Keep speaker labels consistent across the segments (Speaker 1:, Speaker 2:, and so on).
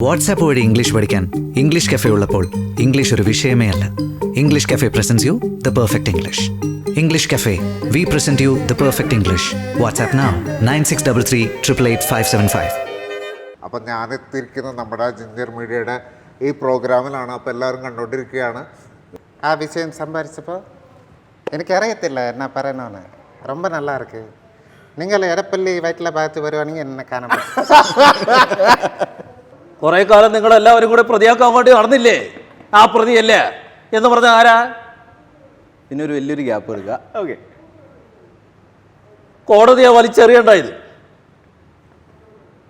Speaker 1: WhatsApp വഴി English പഠിക്കാൻ English cafe ഉള്ളപ്പോൾ ഇംഗ്ലീഷ് ഒരു വിഷയമേ അല്ല English cafe presents you the perfect English English cafe we present you the perfect English WhatsApp now nine six double three triple eight five seven five
Speaker 2: അപ്പം ഞാനെത്തിയിരിക്കുന്നത് നമ്മുടെ ginger മീഡിയയുടെ ഈ പ്രോഗ്രാമിലാണ് അപ്പോൾ എല്ലാവരും കണ്ടുകൊണ്ടിരിക്കുകയാണ്
Speaker 3: ആ விஷயம் சம்பாரிச்சப்போ எனக்கு அறியத்தில்ல என்ன പറയണമെന്ന് ரொம்ப நல்லா இருக்கு நீங்கள் எடப்பள்ளி வயிற்றில் பார்த்து வருவானீங்க என்ன காணாம
Speaker 4: കുറേ കാലം നിങ്ങളെല്ലാവരും കൂടെ പ്രതിയാക്കാൻ വേണ്ടി നടന്നില്ലേ? ആ പ്രതിയല്ലേ? എന്ന് പറഞ്ഞ ആരാ?
Speaker 5: പിന്നെ ഒരു വലിയൊരു ഗ്യാപ്പ് എടുക്കുക. ഓക്കെ
Speaker 4: കോടതിയെ വലിച്ചെറിയണ്ട ഇത്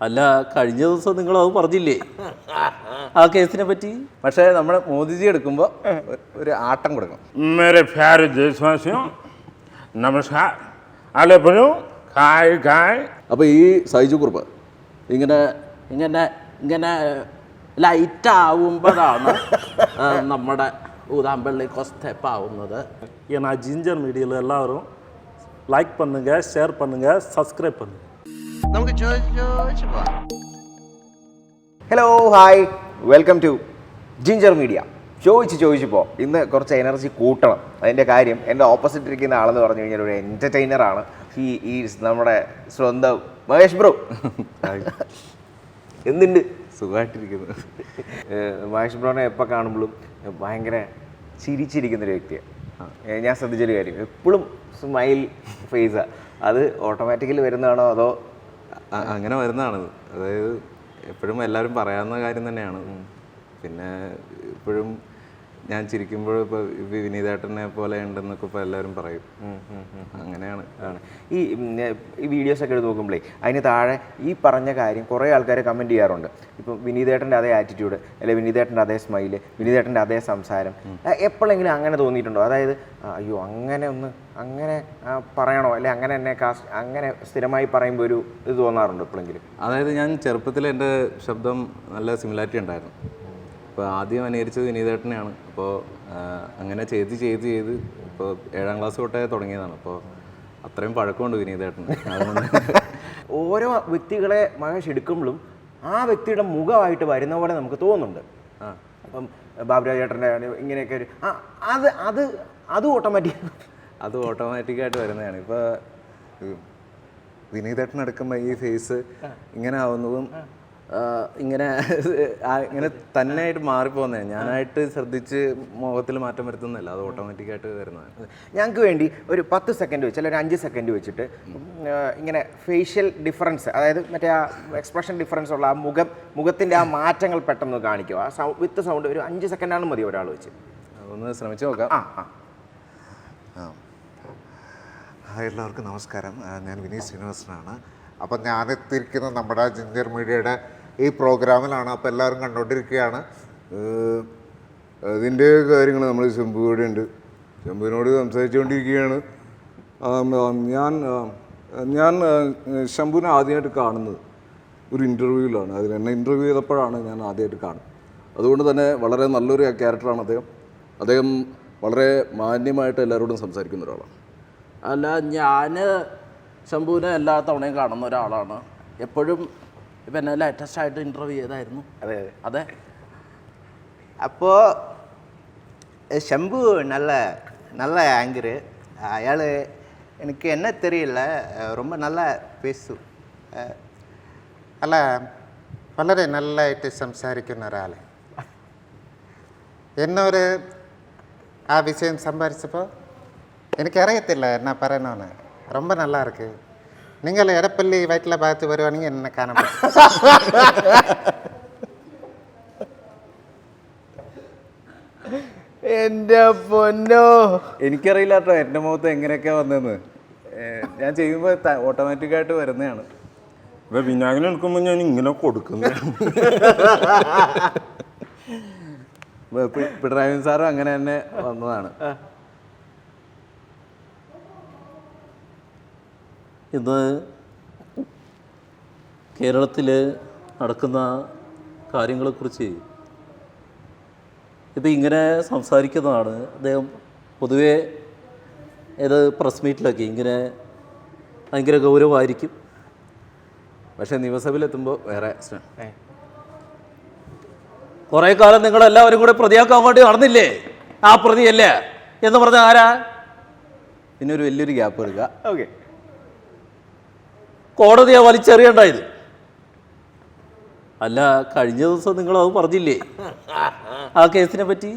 Speaker 4: അല്ല കഴിഞ്ഞ ദിവസം നിങ്ങൾ അത് പറഞ്ഞില്ലേ? ആ കേസിനെ പറ്റി?
Speaker 5: പക്ഷേ നമ്മുടെ മോദിജി എടുക്കുമ്പോൾ ഒരു ആട്ടം
Speaker 6: കൊടുക്കും.
Speaker 4: അപ്പൊ ഈ സൈജു കുറുപ്പ് ഇങ്ങനെ ഇങ്ങനെ ഇങ്ങനെ ലൈറ്റ് ആവുമ്പോഴാണ് ആ, നമ്മുടെ ഊതാമ്പള്ളി സ്റ്റെപ്പ് ആവുന്നത്
Speaker 7: ஏன்னா ஜிஞ்சர் மீடியாவில் எல்லாரும் லைக் பண்ணுங்க ஷேர் பண்ணுங்க சப்ஸ்கிரைப் பண்ணுங்க
Speaker 5: hello hi welcome to Ginger Media ചോദിച്ച് ചോദിച്ചപ്പോൾ ഇന്ന് കുറച്ച് എനർജി കൂട്ടണം അതിൻ്റെ കാര്യം എൻ്റെ ഓപ്പോസിറ്റ് ഇരിക്കുന്ന ആളെന്ന് പറഞ്ഞു കഴിഞ്ഞാൽ ഒരു എൻ്റർടൈനറാണ് ഈ ഈ നമ്മുടെ സ്വന്തം മഹേഷ് ബ്രോ എന്തുണ്ട് സുഖമായിട്ടിരിക്കുന്നു. മഹേഷ് ബ്രോനെ എപ്പോൾ കാണുമ്പോഴും ഭയങ്കര ചിരിച്ചിരിക്കുന്ന ഒരു വ്യക്തിയാണ് ഞാൻ ശ്രദ്ധിച്ചൊരു കാര്യം എപ്പോഴും സ്മൈൽ ഫേസാണ് അത് ഓട്ടോമാറ്റിക്കലി വരുന്നതാണോ അതോ?
Speaker 8: അങ്ങനെ വരുന്നതാണത്. അതായത് എപ്പോഴും എല്ലാവരും പറയാവുന്ന കാര്യം തന്നെയാണ്. പിന്നെ ഇപ്പോഴും ഞാൻ ചിരിക്കുമ്പോൾ ഇപ്പോൾ വിനീതേട്ടനെ പോലെ ഉണ്ടെന്നൊക്കെ ഇപ്പോൾ എല്ലാവരും പറയും. അങ്ങനെയാണ്
Speaker 5: ആണ്. ഈ ഈ വീഡിയോസ് ഒക്കെ എടുത്ത് നോക്കുമ്പോഴേ അതിന് താഴെ ഈ പറഞ്ഞ കാര്യം കുറേ ആൾക്കാർ കമന്റ് ചെയ്യാറുണ്ട്. ഇപ്പം വിനീതേട്ടന്റെ അതേ ആറ്റിറ്റ്യൂഡ് അല്ലെ വിനീതേട്ടന്റെ അതേ സ്മൈൽ വിനീതേട്ടന്റെ അതേ സംസാരം എപ്പോഴെങ്കിലും അങ്ങനെ തോന്നിയിട്ടുണ്ടോ? അതായത് അയ്യോ അങ്ങനെ ഒന്ന് അങ്ങനെ പറയണോ? അല്ലെ അങ്ങനെ എന്നെ കാസ്റ്റ് അങ്ങനെ സ്ഥിരമായി പറയുമ്പോൾ ഒരു ഇത് തോന്നാറുണ്ടോ എപ്പോഴെങ്കിലും?
Speaker 8: അതായത് ഞാൻ ചെറുപ്പത്തിൽ എന്റെ ശബ്ദം നല്ല സിമിലാരിറ്റി ഉണ്ടായിരുന്നു. അപ്പോൾ ആദ്യം അനുകരിച്ചത് വിനീതേട്ടനെയാണ്. അപ്പോൾ അങ്ങനെ ചെയ്ത് ചെയ്ത് ചെയ്ത് ഇപ്പോൾ ഏഴാം ക്ലാസ് തൊട്ടേ തുടങ്ങിയതാണ്. അപ്പോൾ അത്രയും പഴക്കമുണ്ട് വിനീതേട്ടൻ
Speaker 5: ഓരോ വ്യക്തികളെ മഹേഷ് എടുക്കുമ്പോഴും ആ വ്യക്തിയുടെ മുഖമായിട്ട് വരുന്ന പോലെ നമുക്ക് തോന്നുന്നുണ്ട്. അപ്പം ബാബുരാജ് ചേട്ടന്റെ ഇങ്ങനെയൊക്കെ ഒരു ആ അത് അത് അത് ഓട്ടോമാറ്റിക്
Speaker 8: അത് ഓട്ടോമാറ്റിക്കായിട്ട് വരുന്നതാണ്. ഇപ്പോൾ വിനീതേട്ടൻ എടുക്കുമ്പോൾ ഈ ഫേസ് ഇങ്ങനെ ആവുന്നതും ഇങ്ങനെ ഇങ്ങനെ തന്നെയായിട്ട് മാറിപ്പോന്നേ. ഞാനായിട്ട് ശ്രദ്ധിച്ച് മുഖത്തിൽ മാറ്റം വരുത്തുന്നില്ല. അത് ഓട്ടോമാറ്റിക്കായിട്ട് വരുന്നത്
Speaker 5: ഞങ്ങൾക്ക് വേണ്ടി ഒരു പത്ത് സെക്കൻഡ് വെച്ച് അല്ലെങ്കിൽ ഒരു അഞ്ച് സെക്കൻഡ് വെച്ചിട്ട് ഇങ്ങനെ ഫേഷ്യൽ ഡിഫറൻസ് അതായത് മറ്റേ ആ എക്സ്പ്രഷൻ ഡിഫറൻസ് ഉള്ള ആ മുഖം മുഖത്തിന്റെ ആ മാറ്റങ്ങൾ പെട്ടെന്ന് കാണിക്കുക. ആ സൗ വിത്ത് സൗണ്ട് ഒരു അഞ്ച് സെക്കൻഡാണ് മതി ഒരാൾ വെച്ച്.
Speaker 8: ഒന്ന് ശ്രമിച്ചു നോക്കാം.
Speaker 5: ആ ആ.
Speaker 2: ഹായ് എല്ലാവർക്കും നമസ്കാരം. ഞാൻ വിനീത് ശ്രീനിവാസനാണ്. അപ്പം ഞാനെത്തിയിരിക്കുന്നത് നമ്മുടെ ജിഞ്ചർ മീഡിയയുടെ ഈ പ്രോഗ്രാമിലാണ് അപ്പോൾ എല്ലാവരും കണ്ടുകൊണ്ടിരിക്കുകയാണ്
Speaker 9: അതിന്റെ കാര്യങ്ങൾ നമ്മൾ ശംഭുവിടെ ഉണ്ട്. ശംഭുവിനോട് സംസാരിച്ചുകൊണ്ടിരിക്കുകയാണ് ഞാൻ ഞാൻ ശംഭുവിനെ ആദ്യമായിട്ട് കാണുന്നത് ഒരു ഇന്റർവ്യൂവിലാണ് അതിൽ എന്നെ ഇന്റർവ്യൂ ചെയ്തപ്പോഴാണ് ഞാൻ ആദ്യമായിട്ട് കാണുന്നത്. അതുകൊണ്ട് തന്നെ വളരെ നല്ലൊരു ക്യാരക്ടറാണ് അദ്ദേഹം. അദ്ദേഹം വളരെ മാന്യമായിട്ട് എല്ലാവരോടും സംസാരിക്കുന്ന ഒരാളാണ്.
Speaker 4: അല്ല ഞാൻ ശംഭുവിനെ എല്ലാ തവണയും കാണുന്ന ഒരാളാണ്. എപ്പോഴും ഇപ്പം എന്നെ ലേറ്റസ്റ്റ് ആയിട്ട് ഇൻ്റർവ്യൂ ചെയ്തായിരുന്നു
Speaker 5: അതെ
Speaker 4: അതെ
Speaker 10: அப்போது ஷம்பு நல்ல நல்ல ஆங்கரு அயாள் எனக்கு என்ன தெரியல ரொம்ப நல்லா பேசும்
Speaker 3: അല്ല വളരെ നല്ലതായിട്ട് സംസാരിക്കുന്ന ഒരാൾ എന്നൊരു ആ விஷயம் சம்பாரிச்சப்போ எனக்கு அறியத்தில்ல என்ன പറയണമെന്ന് ரொம்ப நல்லா இருக்கு நீங்கள் எடப்பள்ளி வயிற்றில் பார்த்து வருவானீங்க என்ன காணாம
Speaker 5: എൻ്റെ പൊന്നോ
Speaker 8: എനിക്കറിയില്ല കേട്ടോ എൻ്റെ മുഖത്ത് എങ്ങനെയൊക്കെ വന്നതെന്ന് ഏഹ് ഞാൻ ചെയ്യുമ്പോൾ ഓട്ടോമാറ്റിക്കായിട്ട് വരുന്നതാണ്
Speaker 6: ഇപ്പൊ വിനായകൻ എടുക്കുമ്പോൾ ഞാൻ ഇങ്ങനെ കൊടുക്കുന്നു
Speaker 8: പി- പി- പിണറായി വിജയൻ സാറും അങ്ങനെ തന്നെ വന്നതാണ്
Speaker 4: ഇന്ന് കേരളത്തിൽ നടക്കുന്ന കാര്യങ്ങളെക്കുറിച്ച് ഇത് ഇങ്ങനെ സംസാരിക്കുന്നതാണ്. അദ്ദേഹം പൊതുവേ ഏത് പ്രസ് മീറ്റിലൊക്കെ ഇങ്ങനെ ഭയങ്കര ഗൗരവമായിരിക്കും.
Speaker 8: പക്ഷേ നിയമസഭയിലെത്തുമ്പോൾ വേറെ
Speaker 4: കുറേ കാലം നിങ്ങളെല്ലാവരും കൂടെ പ്രതിയാക്കാൻ വേണ്ടി നടന്നില്ലേ? ആ പ്രതിയല്ലേ? എന്ന് പറഞ്ഞ ആരാ?
Speaker 8: പിന്നെ ഒരു വലിയൊരു ഗ്യാപ്പ് എടുക്കുക.
Speaker 5: ഓക്കെ.
Speaker 4: കോടതിയെ വലിച്ചെറിയണ്ടായത് അല്ല കഴിഞ്ഞ ദിവസം നിങ്ങൾ അത് പറഞ്ഞില്ലേ? ആ കേസിനെ പറ്റി?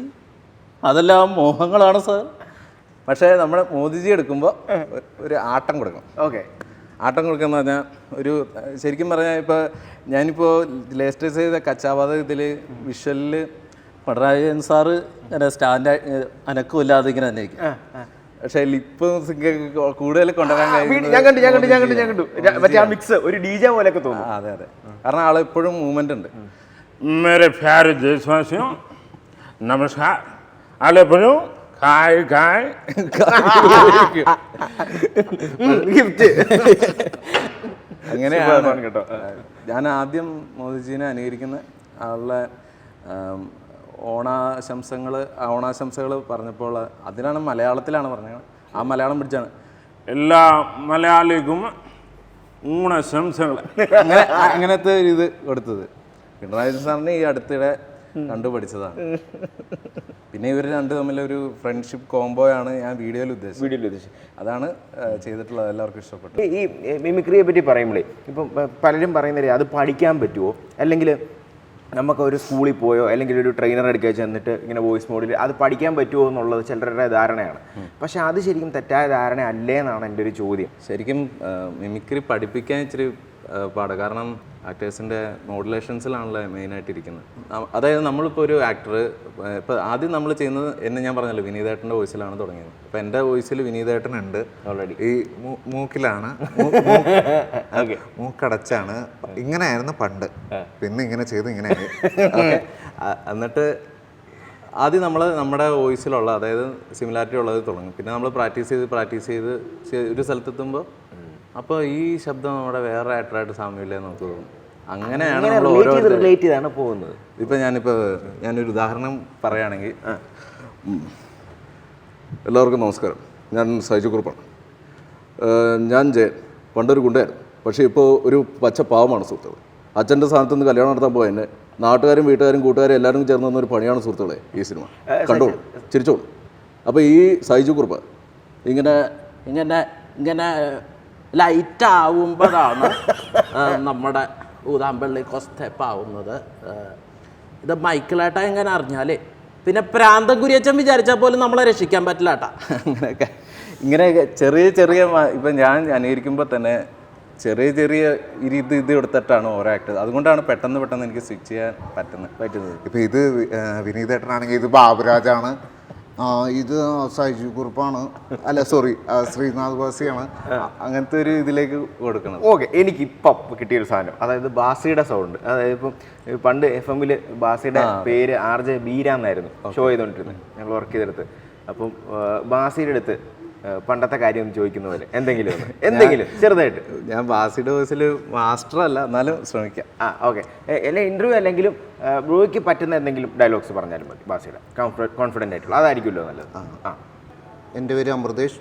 Speaker 4: അതെല്ലാം മോഹങ്ങളാണ് സർ.
Speaker 8: പക്ഷേ നമ്മുടെ മോദിജി എടുക്കുമ്പോൾ ഒരു ആട്ടം കൊടുക്കണം
Speaker 5: ഓക്കെ.
Speaker 8: ആട്ടം കൊടുക്കുന്ന പറഞ്ഞാൽ ഒരു ശരിക്കും പറഞ്ഞാൽ ഇപ്പോൾ ഞാനിപ്പോൾ ലേറ്റസ്റ്റ് ചെയ്ത കച്ചാവാത ഇതിൽ വിഷ്വലിൽ
Speaker 4: പിണറായി സാറ് ഇങ്ങനെ സ്റ്റാൻഡ് അനക്കമില്ലാതെ ഇങ്ങനെ തന്നെ.
Speaker 8: പക്ഷെ ലിപ്പ് കൂടുതൽ കൊണ്ടുവരാൻ
Speaker 5: ഞാൻ കണ്ടു ഞാൻ കണ്ടു ഞാൻ കണ്ടു ഞാൻ കണ്ടു. മറ്റേ ആ മിക്സ് ഒരു ഡി ജെ പോലെയൊക്കെ തോന്നും.
Speaker 8: അതെ അതെ. കാരണം ആൾ എപ്പോഴും മൂവ്മെന്റ് ഉണ്ട്.
Speaker 6: മേരെ പ്യാര് ദേശവാസിയോ നമസ്കാർ ആളെപ്പോഴും കായ് കായ്.
Speaker 5: ഗിഫ്റ്റ്.
Speaker 8: അങ്ങനെയാണ്
Speaker 5: കേട്ടോ.
Speaker 8: ഞാൻ ആദ്യം മോദിജീനെ അനുകരിക്കുന്ന ആളുടെ ഓണാശംസകൾ ഓണാശംസകൾ പറഞ്ഞപ്പോൾ അതിനാണ് മലയാളത്തിലാണ് പറഞ്ഞത്. ആ മലയാളം പിടിച്ചാണ്.
Speaker 6: എല്ലാ മലയാളിക്കും ഊണശംസകൾ
Speaker 8: അങ്ങനെ അങ്ങനത്തെ ഒരു ഇത് കൊടുത്തത്. പിണറായി സാറിന് ഈ അടുത്തിടെ കണ്ടു പഠിച്ചതാണ്. പിന്നെ ഇവർ രണ്ട് തമ്മിലൊരു ഫ്രണ്ട്ഷിപ്പ് കോംബോയാണ് ഞാൻ വീഡിയോയിൽ ഉദ്ദേശിച്ചത്.
Speaker 5: വീഡിയോയിൽ ഉദ്ദേശിച്ചത്.
Speaker 8: അതാണ് ചെയ്തിട്ടുള്ളത്. എല്ലാവർക്കും ഇഷ്ടപ്പെട്ടു.
Speaker 5: ഈ ഈ മിമിക്രിയെ പറ്റി പറയുമ്പോഴേ ഇപ്പം പലരും പറയുന്നില്ലേ അത് പഠിക്കാൻ പറ്റുമോ അല്ലെങ്കിൽ നമുക്ക് ഒരു സ്കൂളിൽ പോയോ അല്ലെങ്കിൽ ഒരു ട്രെയിനർ എടുക്കുക ചെന്നിട്ട് ഇങ്ങനെ വോയിസ് മോഡിൽ അത് പഠിക്കാൻ പറ്റുമോ എന്നുള്ളത് ചിലരുടെ ധാരണയാണ്. പക്ഷെ അത് ശരിക്കും തെറ്റായ ധാരണ അല്ലേ എന്നാണ് എന്റെ ഒരു ചോദ്യം.
Speaker 8: ശരിക്കും മിമിക്രി പഠിപ്പിക്കാൻ ഇച്ചിരി ആ, പാട്. കാരണം ആക്ടേഴ്സിന്റെ മോഡുലേഷൻസിലാണല്ലോ മെയിനായിട്ട് ഇരിക്കുന്നത് അതായത് നമ്മളിപ്പോൾ ഒരു ആക്ടർ ഇപ്പോൾ ആദ്യം നമ്മൾ ചെയ്യുന്നത് എന്നെ ഞാൻ പറഞ്ഞല്ലോ വിനീതേട്ടന്റെ വോയിസിലാണ് തുടങ്ങിയത്.
Speaker 2: അപ്പോൾ എന്റെ വോയിസിൽ വിനീതേട്ടൻ
Speaker 5: ഉണ്ട്
Speaker 2: ഓൾറെഡി ഈ മൂക്കിലാണ്. മൂക്കടച്ചാണ്. ഇങ്ങനെയായിരുന്നു പണ്ട്. പിന്നെ ഇങ്ങനെ ചെയ്ത് ഇങ്ങനെ.
Speaker 8: എന്നിട്ട് ആദ്യം നമ്മൾ നമ്മുടെ വോയിസിലുള്ള അതായത് സിമിലാരിറ്റി ഉള്ളത് തുടങ്ങും. പിന്നെ നമ്മൾ പ്രാക്ടീസ് ചെയ്ത് പ്രാക്ടീസ് ചെയ്ത് ഒരു സ്ഥലത്തെത്തുമ്പോൾ അപ്പോൾ ഈ ശബ്ദം നമ്മുടെ വേറെ ആക്ടറായിട്ട് സാമ്യമില്ലേ എന്ന് നമുക്ക് തോന്നും അങ്ങനെയാണ് നമ്മൾ
Speaker 5: റിലേറ്റ് ചെയ്ത്
Speaker 8: ഓരോ
Speaker 5: റിലേറ്റ് ചെയ്താണ് പോകുന്നത്.
Speaker 8: ഇപ്പം ഞാനിപ്പോൾ ഞാനൊരു ഉദാഹരണം പറയുകയാണെങ്കിൽ എല്ലാവർക്കും നമസ്കാരം. ഞാൻ സൈജു കുറുപ്പാണ്. ഞാൻ ജയൻ. പണ്ടൊരു ഗുണ്ടയായിരുന്നു. പക്ഷേ ഇപ്പോൾ ഒരു പച്ച പാവമാണ് സുഹൃത്തുക്കളെ. അച്ഛന്റെ സ്ഥാനത്ത് നിന്ന് കല്യാണം നടത്താൻ പോയ എന്നെ നാട്ടുകാരും വീട്ടുകാരും കൂട്ടുകാരും എല്ലാവരും ചേർന്ന് തന്നൊരു പണിയാണ് സുഹൃത്തുക്കളെ ഈ സിനിമ. കണ്ടോളൂ ചിരിച്ചോളൂ. അപ്പോൾ ഈ സൈജു കുറുപ്പ് ഇങ്ങനെ
Speaker 4: ഇങ്ങനെ ഇങ്ങനെ ലൈറ്റ് ആവുമ്പോഴാണ് നമ്മുടെ ഊതാമ്പള്ളി ആ, ഇത് മൈക്കിളേട്ട എങ്ങനെ അറിഞ്ഞാലേ പിന്നെ പ്രാന്തം കുരിയച്ചൻ വിചാരിച്ചാൽ പോലും നമ്മളെ രക്ഷിക്കാൻ പറ്റില്ല ഏട്ടാ
Speaker 8: അങ്ങനെയൊക്കെ ഇങ്ങനെയൊക്കെ ചെറിയ ചെറിയ ഇപ്പം ഞാൻ അനുകരിക്കുമ്പോൾ തന്നെ ചെറിയ ചെറിയ ഇത് ഇത് ഇത് എടുത്തിട്ടാണ് ഓരോ ആക്ട് അതുകൊണ്ടാണ് പെട്ടെന്ന് പെട്ടെന്ന് എനിക്ക് സ്വിച്ച് ചെയ്യാൻ പറ്റുന്നത് പറ്റുന്നത്.
Speaker 2: ഇപ്പം ഇത് വിനീതേട്ടനാണെങ്കിൽ ഇത് ബാബുരാജാണ്. ഇത് സൈജു കുറുപ്പാണ്. അല്ല സോറി ശ്രീനാഥ് ബാസിയാണ്.
Speaker 8: അങ്ങനത്തെ ഒരു ഇതിലേക്ക് കൊടുക്കണം
Speaker 5: ഓക്കെ എനിക്ക് ഇപ്പം കിട്ടിയൊരു സാധനം. അതായത് ബാസിയുടെ സൗണ്ട് അതായത് ഇപ്പം പണ്ട് എഫ് എമ്മിൽ ബാസിയുടെ പേര് ആർ ജെ ബീരാന്നായിരുന്നു ഷോ ചെയ്തുകൊണ്ടിരുന്നത് ഞങ്ങൾ വർക്ക് ചെയ്തെടുത്ത്. അപ്പം ബാസിയുടെ അടുത്ത് പണ്ടത്തെ കാര്യം ചോദിക്കുന്ന പോലെ എന്തെങ്കിലും ഒന്ന്. എന്തെങ്കിലും ചെറുതായിട്ട്.
Speaker 8: ഞാൻ ബാസിയുടെ വോയിസിൽ മാസ്റ്റർ അല്ല എന്നാലും ശ്രമിക്കാം.
Speaker 5: ആ ഓക്കെ. എല്ലാ ഇന്റർവ്യൂ അല്ലെങ്കിലും ബ്രോയ്ക്ക് പറ്റുന്ന എന്തെങ്കിലും ഡയലോഗ്സ് പറഞ്ഞാലും മതി ബാസിയുടെ കോൺഫിഡന്റ് ആയിട്ടുള്ള. അതായിരിക്കുമല്ലോ നല്ലത്. ആ.
Speaker 11: എന്റെ പേര് അമൃതേഷ്.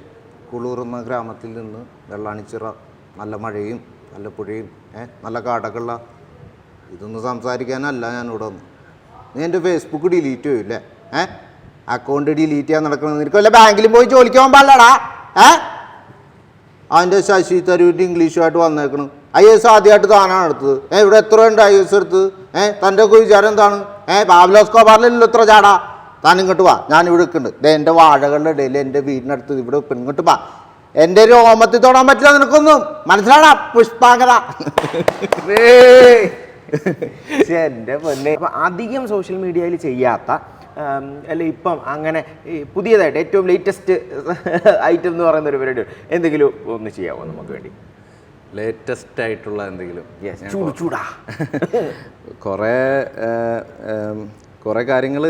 Speaker 11: കുളൂർ എന്ന ഗ്രാമത്തിൽ നിന്ന് വെള്ളാണിച്ചിറ നല്ല മഴയും നല്ല പുഴയും നല്ല കാടൊക്കെയുള്ള ഇതൊന്നും സംസാരിക്കാനല്ല ഞാനിവിടെ വന്ന് നീ എന്റെ ഫേസ്ബുക്ക് ഡിലീറ്റ് ചെയ്യൂല്ലേ ഏ? അക്കൗണ്ട് ഡിലീറ്റ് ചെയ്യാൻ നടക്കണം നിനക്ക് വല്ല ബാങ്കിലും പോയി ജോലിക്ക് പോകാൻ പാടില്ലടാ. ഏ? അതിന്റെ ശശി തരൂരിന്റെ ഇംഗ്ലീഷുമായിട്ട് വന്നേക്കണം. ഐ എസ് ആദ്യമായിട്ട് താനാണ് എടുത്തത്. ഏ ഇവിടെ എത്ര ഉണ്ട് ഐ എസ് എടുത്തത് ഏ തന്റെ ഒക്കെ വിചാരം എന്താണ്? ഏ പാബ്ലോസ് കോബാറിലല്ലോ ഇത്ര ചാടാ. താൻ ഇങ്ങോട്ട് വാ. ഞാൻ ഇവിടെ നിൽക്കുന്നുണ്ട് ദേ എന്റെ വാഴകളുടെ ഇടയിൽ എന്റെ വീടിനടുത്ത് ഇവിടെ ഇങ്ങോട്ട് വാ. എന്റെ രോമത്തിൽ തൊടാൻ പറ്റില്ല നിനക്കൊന്നും. മനസ്സിലാടാ? പുഷ്പാങ്കത.
Speaker 5: എന്റെ പൊന്നെ. അധികം സോഷ്യൽ മീഡിയയിൽ ചെയ്യാത്ത അല്ല ഇപ്പം അങ്ങനെ ഈ പുതിയതായിട്ട് ഏറ്റവും ലേറ്റസ്റ്റ് ഐറ്റം എന്ന് പറയുന്ന ഒരു പരിപാടി എന്തെങ്കിലും ഒന്ന് ചെയ്യാമോ നമുക്ക് വേണ്ടി?
Speaker 8: ലേറ്റസ്റ്റ് ആയിട്ടുള്ള എന്തെങ്കിലും?
Speaker 5: ചൂട് ചൂടാ.
Speaker 8: കുറേ കുറേ കാര്യങ്ങൾ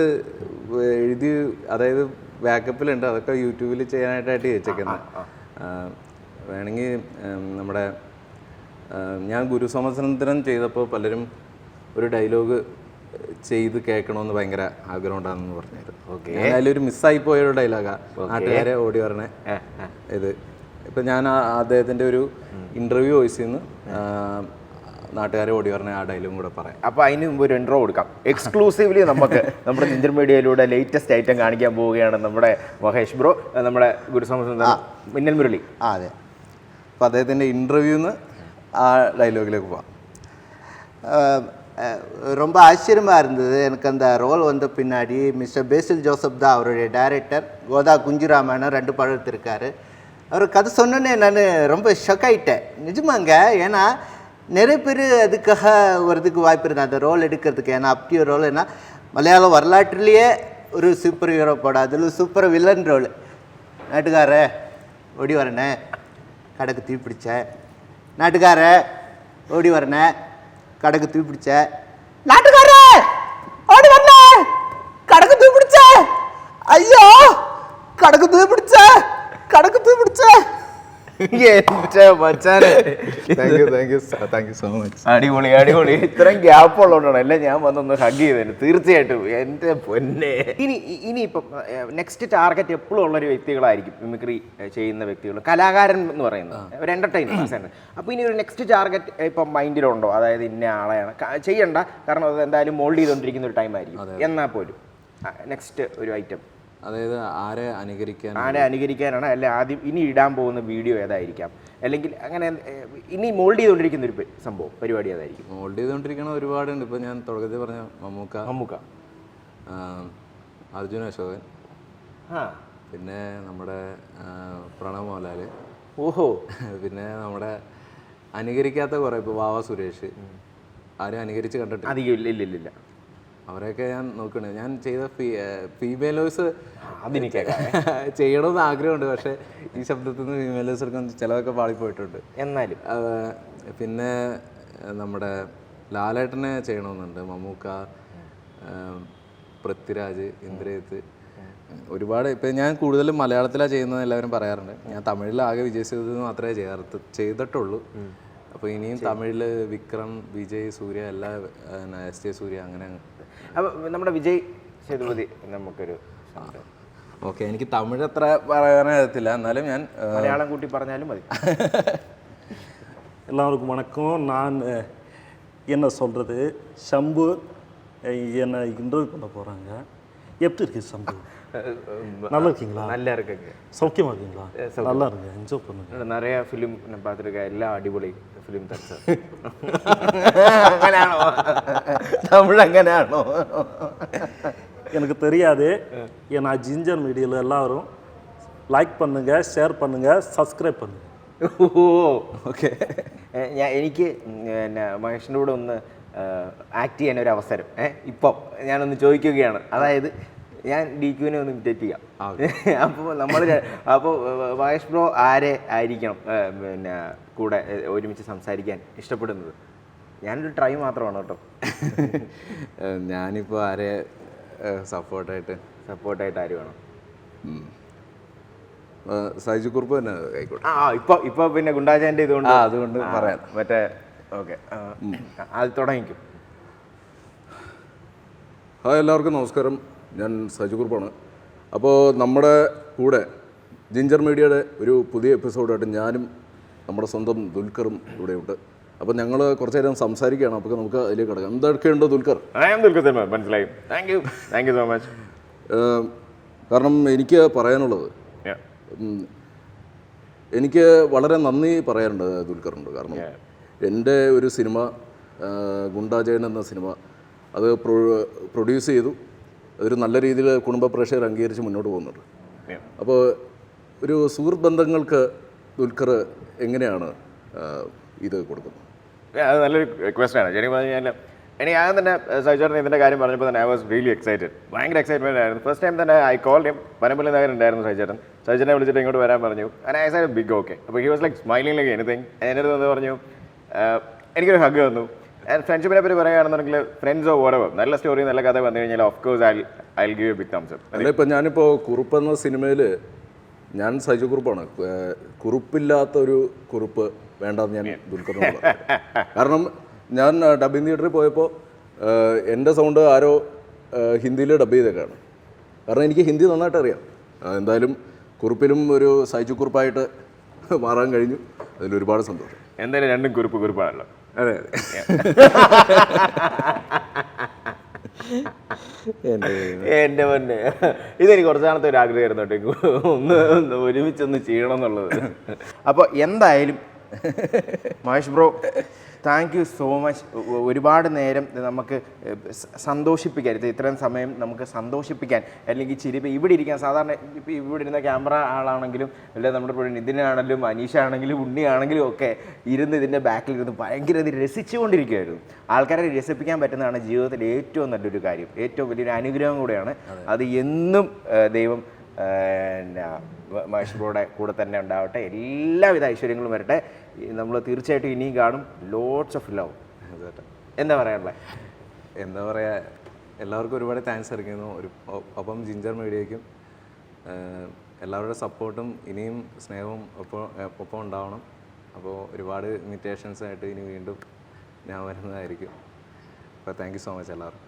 Speaker 8: എഴുതി അതായത് ബാക്കപ്പിലുണ്ട് അതൊക്കെ യൂട്യൂബിൽ ചെയ്യാനായിട്ടായിട്ട് വെച്ചേക്കുന്നത് വേണമെങ്കിൽ നമ്മുടെ ഞാൻ ഗുരുസമസനന്തരം ചെയ്തപ്പോൾ പലരും ഒരു ഡയലോഗ് ചെയ്ത് കേൾക്കണമെന്ന് ഭയങ്കര ആഗ്രഹം ഉണ്ടാകുന്നു
Speaker 5: പറഞ്ഞത്
Speaker 8: ഓക്കെ അതിലൊരു മിസ്സായി പോയ ഒരു ഡയലോഗാ നാട്ടുകാരെ ഓടി പറഞ്ഞ ഇത് ഇപ്പം ഞാൻ അദ്ദേഹത്തിന്റെ ഒരു ഇന്റർവ്യൂ വോയിസ് നിന്ന് നാട്ടുകാരെ ഓടി പറഞ്ഞ ആ ഡയലോഗും കൂടെ പറയാം.
Speaker 5: അപ്പോൾ അതിന് മുമ്പ് ഒരു ഇൻട്രോ കൊടുക്കാം. എക്സ്ക്ലൂസീവ്ലി നമുക്ക് നമ്മുടെ ജിഞ്ചർ മീഡിയയിലൂടെ ലേറ്റസ്റ്റ് ഐറ്റം കാണിക്കാൻ പോവുകയാണ് നമ്മുടെ മഹേഷ് ബ്രോ നമ്മുടെ ഗുരുസ്വാമി മിന്നൽ മുരളി.
Speaker 11: ആ അതെ.
Speaker 8: അപ്പോൾ അദ്ദേഹത്തിന്റെ ഇന്റർവ്യൂന്ന് ആ ഡയലോഗിലേക്ക് പോവാം.
Speaker 10: ரொம்ப ஆச்சரியமாக இருந்தது. எனக்கு அந்த ரோல் வந்த பின்னாடி மிஸ்டர் பேசில் ஜோசப் தான் அவருடைய டைரக்டர் கோதா குஞ்சுராமன் ரெண்டு படம் எடுத்திருக்காரு. அவர் கதை சொன்னோன்னே நான் ரொம்ப ஷக் ஆகிட்டேன் நிஜமாங்க ஏன்னா நிறைய பேர் அதுக்காக வரதுக்கு வாய்ப்பு இருந்தேன் அந்த ரோல் எடுக்கிறதுக்கு ஏன்னா அப்படி ஒரு ரோல் ஏன்னா மலையாள வரலாற்றுலேயே ஒரு சூப்பர் ஹீரோ படம் அதில் சூப்பர் வில்லன் ரோல் நாட்டுக்கார ஓடி வரனே. கடைக்கு தீ பிடிச்ச நாட்டுக்கார ஓடி வரனே. கடக்கு தூக்கி பிடிச்ச. நாட்டுக்கார ஓடி வந்த கடக்கு தூக்கி பிடிச்ச. ஐயோ கடக்கு தூக்கி பிடிச்ச. கடக்கு
Speaker 5: അടിപൊളി അടിപൊളി. ഇത്രയും ഗ്യാപ്പ് ഉള്ളതുകൊണ്ടാണ്. അല്ലെ ഞാൻ വന്നൊന്ന് ഹഗ് ചെയ്തതിന് തീർച്ചയായിട്ടും. എന്റെ പൊന്നെ. ഇനി ഇനി ഇപ്പം നെക്സ്റ്റ് ടാർഗറ്റ് എപ്പോഴും ഉള്ളൊരു വ്യക്തികളായിരിക്കും. മിമിക്രി ചെയ്യുന്ന വ്യക്തികൾ. കലാകാരൻ എന്ന് പറയുന്നത്. ഒരു എന്റർടൈനർ അപ്പോൾ ഇനി ഒരു നെക്സ്റ്റ് ടാർഗറ്റ് ഇപ്പം മൈൻഡിലുണ്ടോ അതായത് ഇന്ന ആളെയാണ്. ചെയ്യണ്ട. കാരണം അത് എന്തായാലും മോൾഡ് ചെയ്തുകൊണ്ടിരിക്കുന്ന ഒരു ടൈം ആയിരിക്കും. എന്നാൽ പോലും. നെക്സ്റ്റ് ഒരു ഐറ്റം
Speaker 8: അതായത് ആരെ അനുകരിക്കാൻ
Speaker 5: ആരെ അനുകരിക്കാനാണ് അല്ലെ ആദ്യം ഇനി ഇടാൻ പോകുന്ന വീഡിയോ ഏതായിരിക്കാം? അല്ലെങ്കിൽ അങ്ങനെ ഇനി മോൾഡ് ചെയ്തുകൊണ്ടിരിക്കുന്ന ഒരു സംഭവം പരിപാടി ഏതായിരിക്കും?
Speaker 8: മോൾഡ് ചെയ്തുകൊണ്ടിരിക്കുന്ന ഒരുപാടുണ്ട്. ഇപ്പോൾ ഞാൻ തുടക്കത്തിൽ പറഞ്ഞ മമ്മൂക്ക
Speaker 5: മമ്മൂക്ക.
Speaker 8: അർജുന അർജുൻ അശോകൻ.
Speaker 5: ആ.
Speaker 8: പിന്നെ നമ്മുടെ പ്രണവ് മോഹൻലാൽ
Speaker 5: ഓഹോ.
Speaker 8: പിന്നെ നമ്മുടെ അനുകരിക്കാത്ത കുറേ ഇപ്പോൾ വാവ സുരേഷ്. ആരും അനുകരിച്ച് കണ്ടിട്ടില്ല.
Speaker 5: അധികം ഇല്ല ഇല്ല ഇല്ല.
Speaker 8: അവരെയൊക്കെ ഞാൻ നോക്കണേ. ഞാൻ ചെയ്ത ഫീമെയിൽ വോയിസ്
Speaker 5: അതിന് കേൾക്കാം.
Speaker 8: ചെയ്യണമെന്ന് ആഗ്രഹമുണ്ട്. പക്ഷേ ഈ ശബ്ദത്തിൽ നിന്ന് ഫീമെയിൽ ചിലവൊക്കെ ചിലതൊക്കെ പാളിപ്പോയിട്ടുണ്ട്.
Speaker 5: എന്നാലും.
Speaker 8: പിന്നെ നമ്മുടെ ലാലേട്ടനെ ചെയ്യണമെന്നുണ്ട്. മമ്മൂക്ക പൃഥ്വിരാജ് ഇന്ദ്രജിത്ത്. ഒരുപാട് ഇപ്പം ഞാൻ കൂടുതലും മലയാളത്തിലാണ് ചെയ്യുന്നത് എല്ലാവരും പറയാറുണ്ട്. ഞാൻ തമിഴിൽ ആകെ വിജയ് സേതുപതി മാത്രമേ ചെയ്യാറ് ചെയ്തിട്ടുള്ളൂ. അപ്പോൾ ഇനിയും തമിഴിൽ വിക്രം വിജയ് സൂര്യ എല്ലാ എസ് ജെ സൂര്യ അങ്ങനെ
Speaker 5: അപ്പൊ നമ്മുടെ വിജയ് സേതുപതി നമുക്കൊരു സംശയം.
Speaker 8: ഓക്കെ എനിക്ക് തമിഴ് അത്ര പറയാനറിയത്തില്ല എന്നാലും ഞാൻ ആ,
Speaker 5: മലയാളം കൂട്ടി പറഞ്ഞാലും മതി
Speaker 7: எல்லாருக்கும் வணக்கம் நான் அஹ், என்ன சொல்கிறது ஷம்பு அஹ், என்னை இன்டர்வியூ பண்ண போகிறாங்க எப்படி இருக்கு ஷம்பு நல்லா இருக்கீங்களா
Speaker 5: നല്ല ഇറക്കൊക്കെ
Speaker 7: சௌக்கியமா இருக்கீங்களா நல்லா இருங்க என்ஜாய் பண்ணுங்க
Speaker 5: നിറയെ ഫിലിം பார்த்துருக்கேன் എല്ലാം അടിപൊളി ഫിലിം തച്ച അങ്ങനെയാണോ തമിഴ് അങ്ങനെയാണോ
Speaker 7: எனக்கு தெரியாது ஏன்னா ஜிஞ்சர் மீடியாவில் எல்லாரும் லைக் பண்ணுங்க ஷேர் பண்ணுங்க சப்ஸ்கிரைப் பண்ணுங்க
Speaker 5: ഓ ഓക്കെ ഞാൻ എനിക്ക് ഉം, പിന്നെ മഹേഷിൻ്റെ കൂടെ ഒന്ന് ആക്ട് ചെയ്യാൻ ഒരു അവസരം. ഏഹ് ഇപ്പം ഞാനൊന്ന് ചോദിക്കുകയാണ്. അതായത് ഞാൻ ഡി ക്യൂവിനെ ഒന്ന് ഇമിറ്റേറ്റ് ചെയ്യാം. അപ്പോൾ നമ്മൾ അപ്പോൾ വയസ് ബ്രോ ആരെ ആയിരിക്കണം പിന്നെ കൂടെ ഒരുമിച്ച് സംസാരിക്കാൻ ഇഷ്ടപ്പെടുന്നത്? ഞാനൊരു ട്രൈ മാത്രമാണ് കേട്ടോ.
Speaker 8: ഞാനിപ്പോൾ ആരെ സപ്പോർട്ടായിട്ട്
Speaker 5: സപ്പോർട്ടായിട്ട് ആര് വേണം?
Speaker 8: സൈജു കുറുപ്പ് തന്നെ ആയിക്കോട്ടെ
Speaker 5: ആ ഇപ്പൊ ഇപ്പൊ പിന്നെ ഗുണ്ടാചാന്റെ ഇതുകൊണ്ട്
Speaker 8: അതുകൊണ്ട് പറയാം.
Speaker 5: മറ്റേ ഓക്കെ അത് തുടങ്ങിക്കും.
Speaker 9: ഹായ് എല്ലാവർക്കും നമസ്കാരം. ഞാൻ സജു കുറുപ്പാണ്. അപ്പോൾ നമ്മുടെ കൂടെ ജിഞ്ചർ മീഡിയയുടെ ഒരു പുതിയ എപ്പിസോഡായിട്ട് ഞാനും നമ്മുടെ സ്വന്തം ദുൽഖറും ഇവിടെയുണ്ട്. അപ്പോൾ ഞങ്ങൾ കുറച്ച് നേരം സംസാരിക്കുകയാണ്. അപ്പോൾ നമുക്ക് അതിലേക്ക് കിടക്കാം. എന്തൊക്കെയുണ്ട് ദുൽഖർ?
Speaker 5: മനസ്സിലായി. Thank you thank you so
Speaker 9: much കാരണം എനിക്ക് പറയാനുള്ളത് എനിക്ക് വളരെ നന്ദി പറയാനുണ്ട് ദുൽഖറുണ്ട് കാരണം എന്റെ ഒരു സിനിമ ഗുണ്ടാജയൻ എന്ന സിനിമ അത് പ്രൊ പ്രൊഡ്യൂസ് ചെയ്തു. അതൊരു നല്ല രീതിയിൽ കുടുംബ പ്രേക്ഷകർ അംഗീകരിച്ച് മുന്നോട്ട് പോകുന്നുണ്ട്. അപ്പോൾ ഒരു സുഹൃത്ത് ബന്ധങ്ങൾക്ക് ദുൽഖർ എങ്ങനെയാണ് ഇത് കൊടുക്കുന്നത്?
Speaker 5: അത് നല്ലൊരു ക്വസ്റ്റൻ ആണ്. ശരിക്കും പറഞ്ഞു കഴിഞ്ഞാൽ എനിക്ക് ഞാൻ തന്നെ സജോറിന് ഇതിന്റെ കാര്യം പറഞ്ഞപ്പോൾ തന്നെ ഐ വാസ് റിയലി എക്സൈറ്റഡ് ഭയങ്കര എക്സൈറ്റ്മെന്റ് ആയിരുന്നു. ഫസ്റ്റ് ടൈം തന്നെ ഐ കോൾ ഹിം പനമ്പള്ളി നഗരം ഉണ്ടായിരുന്നു സജേട്ടൻ സജിനെ വിളിച്ചിട്ട് ഇങ്ങോട്ട് വരാൻ പറഞ്ഞു. And I say big okay അപ്പോൾ he was like smiling like anything എന്നിട്ട് അടുത്ത് പറഞ്ഞു "ആഹ്, എനിക്കൊരു ഹഗ് തന്നു ഫ്രണ്ട്ഷിപ്പിനെ പറ്റി പറയുകയാണെന്നുണ്ടെങ്കിൽ ഫ്രണ്ട്സോ ഓടവ് നല്ല സ്റ്റോറി നല്ല കഥ വന്നു കഴിഞ്ഞാൽ of course I I give you big thumbs
Speaker 9: അല്ല ഇപ്പം ഞാനിപ്പോൾ കുറുപ്പ് എന്ന സിനിമയിൽ ഞാൻ സജു കുറുപ്പാണ്. കുറുപ്പില്ലാത്തൊരു കുറുപ്പില്ലാത്ത ഒരു കുറുപ്പ് വേണ്ടെന്ന് ഞാൻ ദുൽഖറിനോട് കാരണം ഞാൻ ഡബിങ് തിയേറ്ററിൽ പോയപ്പോൾ എന്റെ സൗണ്ട് ആരോ ഹിന്ദിയിൽ ഡബ് ചെയ്തേക്കാണ്. കാരണം എനിക്ക് ഹിന്ദി നന്നായിട്ട് അറിയാം. എന്തായാലും കുറുപ്പിലും ഒരു സൈജു കുറുപ്പായിട്ട് മാറാൻ കഴിഞ്ഞു. അതിലൊരുപാട് സന്തോഷം.
Speaker 5: എന്തായാലും രണ്ടും കുറിപ്പ് കുറിപ്പാണല്ലോ
Speaker 8: അതെ എന്റെ
Speaker 5: എന്റെ പൊന്നെ. ഇതെനിക്ക് കുറച്ച് നാളത്തെ ഒരു ആഗ്രഹമായിരുന്നു കേട്ടോ. ഒന്ന് ഒന്ന് ഒരുമിച്ചൊന്ന് ചെയ്യണം എന്നുള്ളത്. അപ്പോൾ എന്തായാലും Mahesh bro thank you so much. ഒരുപാട് നേരം നമുക്ക് സ- സന്തോഷിപ്പിക്കാൻ ഇത് ഇത്രയും സമയം നമുക്ക് സന്തോഷിപ്പിക്കാൻ അല്ലെങ്കിൽ ചിരിപ്പ് ഇവിടെ ഇരിക്കാൻ സാധാരണ ഇപ്പോൾ ഇവിടെ ഇരുന്ന ക്യാമറ ആളാണെങ്കിലും അല്ലെങ്കിൽ നമ്മുടെ ഇവിടെ നിതിനാണെങ്കിലും ഉണ്ണി ആണെങ്കിലും ഒക്കെ ഇരുന്ന് ഇതിന്റെ ബാക്കിൽ ഇരുന്ന് ഭയങ്കര ഇത് രസിച്ചുകൊണ്ടിരിക്കുമായിരുന്നു ആൾക്കാരെ രസിപ്പിക്കാൻ പറ്റുന്നതാണ് ജീവിതത്തിൽ ഏറ്റവും നല്ലൊരു കാര്യം. ഏറ്റവും വലിയൊരു അനുഗ്രഹം കൂടെയാണ് അത്. എന്നും ദൈവം മഹേഷ് കൂടെ തന്നെ ഉണ്ടാവട്ടെ. എല്ലാവിധ ഐശ്വര്യങ്ങളും വരട്ടെ. നമ്മൾ തീർച്ചയായിട്ടും ഇനിയും കാണും. ലോട്ട്സ് ഓഫ് ലവ് എന്താ പറയാനുള്ളത്
Speaker 8: എന്താ പറയുക എല്ലാവർക്കും ഒരുപാട് താങ്ക്സ് അറിയിക്കുന്നു ഒരു ഒപ്പം ജിഞ്ചർ മീഡിയയ്ക്കും എല്ലാവരുടെ സപ്പോർട്ടും ഇനിയും സ്നേഹവും ഒപ്പം ഒപ്പം ഉണ്ടാവണം. അപ്പോൾ ഒരുപാട് ഇമിറ്റേഷൻസായിട്ട് ഇനി വീണ്ടും ഞാൻ വരുന്നതായിരിക്കും. അപ്പോൾ താങ്ക് യു സോ മച്ച് എല്ലാവർക്കും.